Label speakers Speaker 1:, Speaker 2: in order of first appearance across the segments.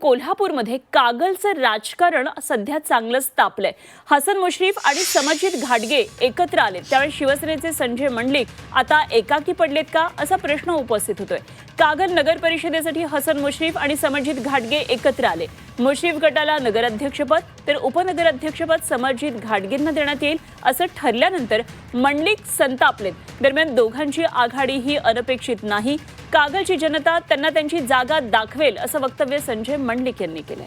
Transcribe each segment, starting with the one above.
Speaker 1: कोल्हापूरमध्ये कागलचं राजकारण सध्या चांगलंच तापलंय. हसन मुश्रीफ आणि समजित घाटगे एकत्र आले त्यावेळी शिवसेनेचे संजय मंडलिक आता एकाकी पडलेत का असा प्रश्न उपस्थित होतोय. कागल नगर परिषदेसाठी हसन मुश्रीफ आणि समजित घाटगे एकत्र आले. मुश्रीफ गटाला नगराध्यक्षपद तर उपनगराध्यक्षपद समजित घाटगेंना देण्यात येईल असं ठरल्यानंतर मंडलिक संतापलेत. दरम्यान दोघांची आघाडी ही अनपेक्षित नाही. कागलची जनता त्यांना त्यांची जागा दाखवेल असं वक्तव्य संजय मंडलिक यांनी केलंय.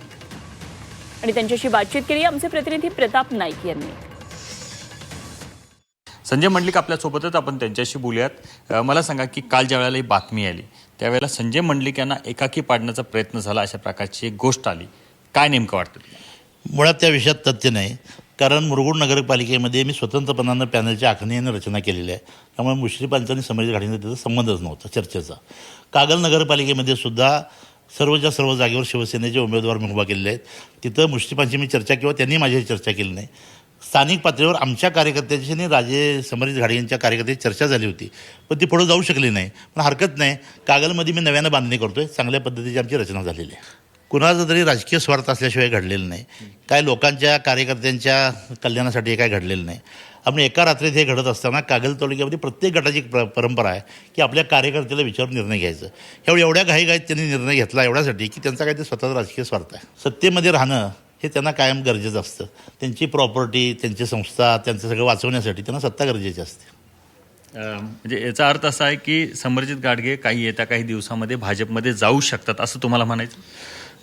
Speaker 1: आणि त्यांच्याशी बातचीत केली आमचे प्रतिनिधी प्रताप नाईक यांनी.
Speaker 2: संजय मंडलिक आपल्यासोबतच आपण त्यांच्याशी बोलूयात. मला सांगा की काल ज्या वेळेला ही बातमी आली त्यावेळेला संजय मंडलिक यांना एकाकी पाडण्याचा प्रयत्न झाला अशा प्रकारची एक गोष्ट आली. काय नेमकं वाटतं? तुम्हाला?
Speaker 3: मुळात त्या विषयात तथ्य नाही. कारण मुरगुड नगरपालिकेमध्ये मी स्वतंत्रपणानं पॅनलच्या आखणीने रचना केलेली आहे. त्यामुळे मुश्रीफांचा आणि समाज घाडीचा त्याचा संबंधच नव्हता चर्चेचा. कागल नगरपालिकेमध्ये सुद्धा सर्वच्या सर्व जागेवर शिवसेनेचे उमेदवार मी उभा केलेले आहेत. तिथं मुश्रीफांची मी चर्चा किंवा त्यांनी माझ्याशी चर्चा केली नाही. स्थानिक पातळीवर आमच्या कार्यकर्त्याची आणि राजे समरित घाडे यांच्या कार्यकर्त्याची चर्चा झाली होती. पण ती पुढं जाऊ शकली नाही. पण हरकत नाही. कागलमध्ये मी नव्यानं बांधणी करतोय. चांगल्या पद्धतीची आमची रचना झालेली आहे. कुणाचा तरी राजकीय स्वार्थ असल्याशिवाय घडलेलं नाही. काय लोकांच्या कार्यकर्त्यांच्या कल्याणासाठी हे काय घडलेलं नाही. आपण एका रात्रीत हे घडत असताना कागल तालुक्यामध्ये प्रत्येक गटाची एक प्र परंपरा आहे की आपल्या कार्यकर्त्याला विचारून निर्णय घ्यायचं. ह्यावेळी एवढ्या घाईघाईत त्यांनी निर्णय घेतला एवढ्यासाठी की त्यांचा काय ते स्वतःचा राजकीय स्वार्थ आहे. सत्तेमध्ये राहणं हे त्यांना कायम गरजेचं असतं. त्यांची प्रॉपर्टी त्यांची संस्था त्यांचं सगळं वाचवण्यासाठी त्यांना सत्ता गरजेची असते.
Speaker 2: म्हणजे याचा अर्थ असा आहे की समरजित गाडगे काही येत्या काही दिवसामध्ये भाजपमध्ये जाऊ शकतात असं तुम्हाला म्हणायचं?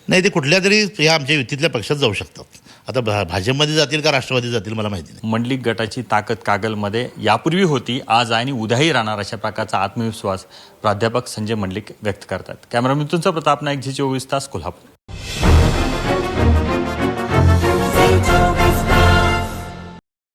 Speaker 3: नाही ते कुठल्या तरी या आमच्या युतीतल्या पक्षात जाऊ शकतात. आता भा भाजपमध्ये जातील का राष्ट्रवादी जातील मला माहिती नाही.
Speaker 2: मंडलिक गटाची ताकद कागलमध्ये यापूर्वी होती आज आणि उद्याही राहणार अशा प्रकारचा आत्मविश्वास प्राध्यापक संजय मंडलिक व्यक्त करतात. कॅमेरा मित्रांचा प्रताप नाईक झी चोवीस तास कोल्हापूर.